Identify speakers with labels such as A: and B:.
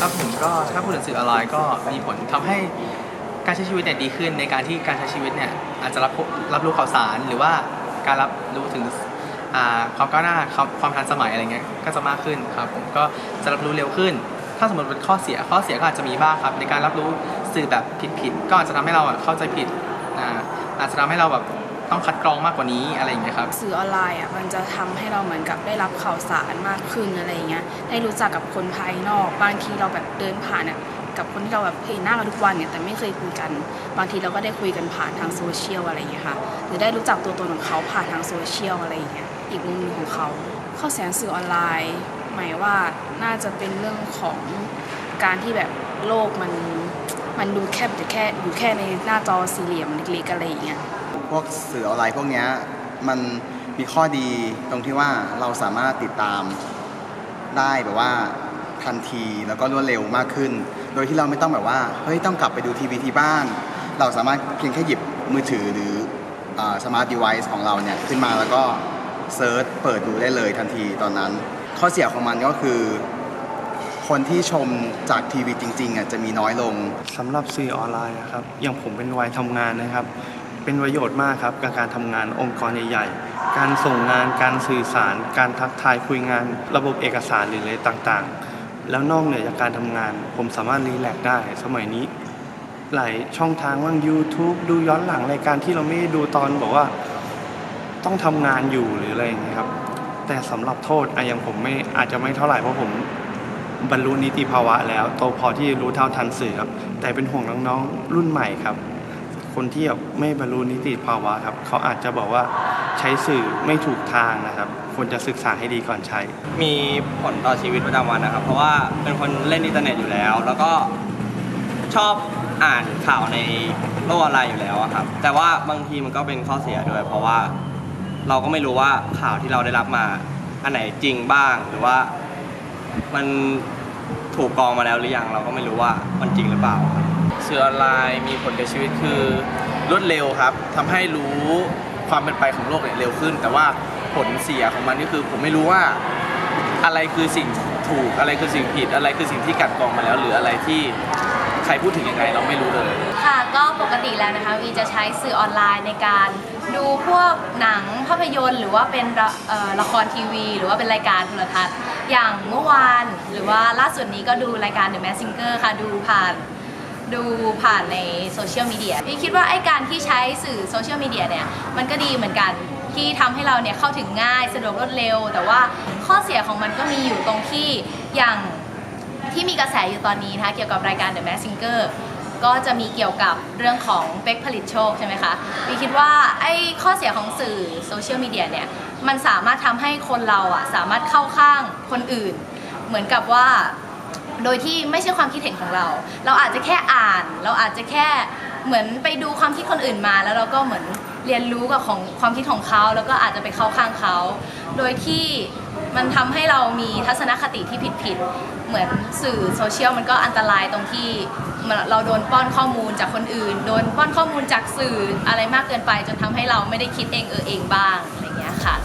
A: ครับผมก็ถ้าพูดถึงสื่อออนไลน์ก็มีผลทำให้การใช้ชีวิตเนี่ยดีขึ้นในการที่การใช้ชีวิตเนี่ยอาจจะรับรับรู้ข่าวสารหรือว่าการรับรู้ถึงความก้าวหน้าความทันสมัยอะไรเงี้ยก็จะมากขึ้นครับผมก็จะรับรู้เร็วขึ้น ถ้าสมมติเป็นข้อเสียข้อเสียก็อาจจะมีบ้างครับ ในการรับรู้สื่อแบบผิดๆก็อาจจะทำให้เราเข้าใจผิดอาจจะทำให้เราแบบ ต้องคัดกรองมากกว่านี้อะไรอย่างเงี้ยครับ
B: สื่อออนไลน์อะมันจะทำให้เราเหมือนกับได้รับข่าวสารมากขึ้นอะไรเงี้ยได้รู้จักกับคนภายนอก บางทีเราแบบเดินผ่านอะกับคนที่เราแบบเห็นหน้ากันทุกวันเนี่ยแต่ไม่เคยคุยกัน บางทีเราก็ได้คุยกันผ่านทางโซเชียลอะไรเงี้ยค่ะหรือได้รู้จักตัวตนของเขาผ่านทางโซเชียลอะไรอย่างเงี้ยอีกมุมหนึงของเขาข้อเสียสื่อออนไลน์ หมายว่าน่าจะเป็นเรื่องของการที่แบบโลกมันมันดูแคบแต่แค่อยู่แค่ในหน้าจอสี่เหลี่ยมเล็กๆอะไรอย่างเงี้ย
C: พวกสื่อออนไลน์พวกเนี้ยมันมีข้อดีตรงที่ว่าเราสามารถติดตามได้แบบว่าทันทีแล้วก็รวดเร็วมากขึ้น โดยที่เราไม่ต้องแบบว่าเฮ้ยต้องกลับไปดูทีวีที่บ้าน เราสามารถเพียงแค่หยิบมือถือหรือสมาร์ทเดเวิ์ของเราเนี่ยขึ้นมาแล้วก็เซิร์ชเปิดดูได้เลยทันทีตอนนั้น ข้อเสียของมันก็คือ คนที่ชมจากทีวีจริงๆอะจะมีน้อยลง
D: สำหรับสื่อออนไลน์นะครับอย่างผมเป็นวัยทำงานนะครับ เป็นประโยชน์มากครับกับการทำงานองค์กรใหญ่ๆ การส่งงานการสื่อสาร การทักทายคุยงาน ระบบเอกสารหรืออะไรต่างๆ แล้วนอกเหนือจากการทำงาน ผมสามารถรีแลกซ์ได้ สมัยนี้ หลายช่องทางว่าง YouTube ดูย้อนหลังรายการที่เราไม่ได้ดูตอนบอกว่าต้องทำงานอยู่หรืออะไรอย่างเงี้ยครับ แต่สำหรับโทษอะอย่างผมไม่อาจจะไม่เท่าไหร่เพราะผมบรรลุนิติภาวะแล้วโตพอที่รู้เท่าทันสื่อครับแต่เป็นห่วงน้องๆรุ่นใหม่ครับ คนที่แบบไม่บรรลุนิติภาวะครับเขาอาจจะบอกว่าใช้สื่อไม่ถูกทางนะครับควรจะศึกษาให้ดีก่อนใช้
E: มีผลต่อชีวิตประจำวันนะครับ เพราะว่าเป็นคนเล่นอินเทอร์เน็ตอยู่แล้ว แล้วก็ชอบอ่านข่าวในโลกออนไลน์อยู่แล้วครับ แต่ว่าบางทีมันก็เป็นข้อเสียด้วย เพราะว่าเราก็ไม่รู้ว่าข่าวที่เราได้รับมา อันไหนจริงบ้างหรือว่ามันถูกกรองมาแล้วหรือยังเราก็ไม่รู้ว่ามันจริงหรือเปล่าครับ
F: สื่อออนไลน์มีผลกับชีวิตคือรวดเร็วครับทำให้รู้ความเป็นไปของโลกเนี่ยเร็วขึ้น แต่ว่าผลเสียของมันก็คือ ผมไม่รู้ว่าอะไรคือสิ่งถูกอะไรคือสิ่งผิด อะไรคือสิ่งที่กัดกรองมาแล้ว หรืออะไรที่ใครพูดถึงยังไงเราไม่รู้เลย
G: ค่ะก็ปกติแล้วนะคะวีจะใช้สื่อออนไลน์ในการดูพวกหนังภาพยนตร์ หรือว่าเป็นละละครทีวี หรือว่าเป็นรายการโทรทัศน์ อย่างเมื่อวาน หรือว่าล่าสุดนี้ก็ดูรายการ The Mask Singer ค่ะดูผ่าน ดูผ่านในโซเชียลมีเดียพี่คิดว่าไอ้การที่ใช้สื่อโซเชียลมีเดียเนี่ยมันก็ดีเหมือนกันที่ทำให้เราเนี่ยเข้าถึงง่ายสะดวกรวดเร็ว แต่ว่าข้อเสียของมันก็มีอยู่ตรงที่อย่างที่มีกระแสอยู่ตอนนี้นะคะเกี่ยวกับรายการ The Mask Singer ก็จะมีเกี่ยวกับเรื่องของเป๊กผลิตโชคใช่ไหมคะวีคิดว่าไอ้ข้อเสียของสื่อโซเชียลมีเดียเนี่ยมันสามารถทำให้คนเราอะสามารถเข้าข้างคนอื่น เหมือนกับว่า โดยที่ไม่ใช่ความคิดเห็นของเรา เราอาจจะแค่อ่าน เราอาจจะแค่เหมือนไปดูความคิดคนอื่นมา แล้วเราก็เหมือนเรียนรู้กับของความคิดของเขา แล้วก็อาจจะไปเข้าข้างเขา โดยที่มันทำให้เรามีทัศนคติที่ผิดๆ เหมือนสื่อโซเชียลมันก็อันตรายตรงที่เราโดนป้อนข้อมูลจากคนอื่น โดนป้อนข้อมูลจากสื่ออะไรมากเกินไปจนทำให้เราไม่ได้คิดเองเออเองบ้างอะไรอย่างเงี้ยค่ะ